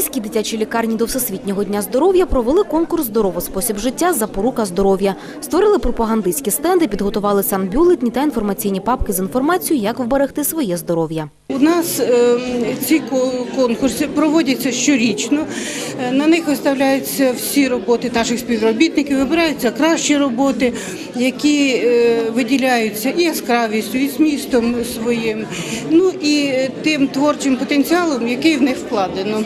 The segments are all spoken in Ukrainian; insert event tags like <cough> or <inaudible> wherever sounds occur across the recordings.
міській дитячій лікарні до Всесвітнього дня здоров'я провели конкурс «Здоровий спосіб життя. Запорука здоров'я». Створили пропагандистські стенди, підготували санбюлетні та інформаційні папки з інформацією, як вберегти своє здоров'я. У нас е, ці ко- конкурси проводяться щорічно. Е, На них виставляються всі роботи наших співробітників, вибираються кращі роботи, які е, виділяються і яскравістю, і змістом своїм, ну і е, тим творчим потенціалом, який в них вкладено.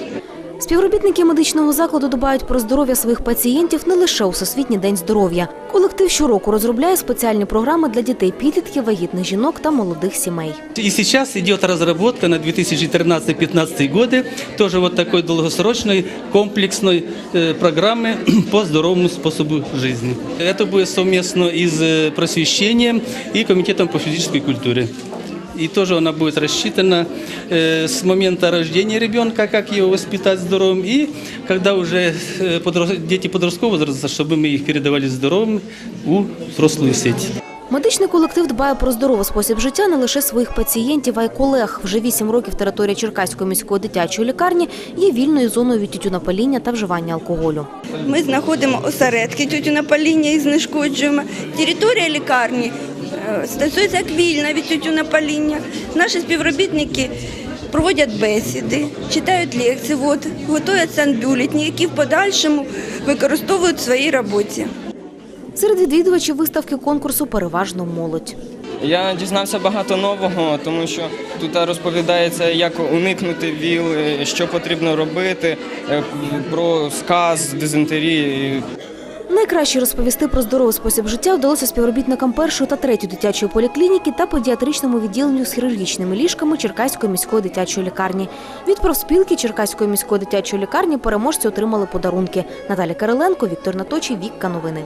Співробітники медичного закладу дбають про здоров'я своїх пацієнтів не лише у Всесвітній день здоров'я. Колектив щороку розробляє спеціальні програми для дітей, підлітків, вагітних жінок та молодих сімей. И сейчас идет разработка на 2013-2015 годы тоже вот такой долгосрочной комплексной э, программы <clears throat> по здоровому способу жизни. Это будет совместно и с э, просвещением и комитетом по физической культуре. И тоже она будет рассчитана э, с момента рождения ребенка, как его воспитать здоровым, и когда уже э, подрос- дети подросткового возраста, чтобы мы их передавали здоровыми у взрослую сеть. Медичний колектив дбає про здоровий спосіб життя не лише своїх пацієнтів, а й колег. Вже вісім років територія Черкаської міської дитячої лікарні є вільною зоною від тютюнопаління та вживання алкоголю. Ми знаходимо осередки тютюнопаління і знешкоджуємо. Територія лікарні е, стосується як вільна від тютюнопаління. Наші співробітники проводять бесіди, читають лекції, от, готують санбюлетні, які в подальшому використовують в своїй роботі. Серед відвідувачів виставки конкурсу переважно молодь. Я дізнався багато нового, тому що тут розповідається, як уникнути ВІЛ, е, що потрібно робити, е, про сказ, дизентерії. Найкраще розповісти про здоровий спосіб життя вдалося співробітникам першої та третьої дитячої поліклініки та педіатричному відділенню з хірургічними ліжками Черкаської міської дитячої лікарні. Від профспілки Черкаської міської дитячої лікарні переможці отримали подарунки. Наталя Кириленко, Віктор Наточий, Вікка Новини.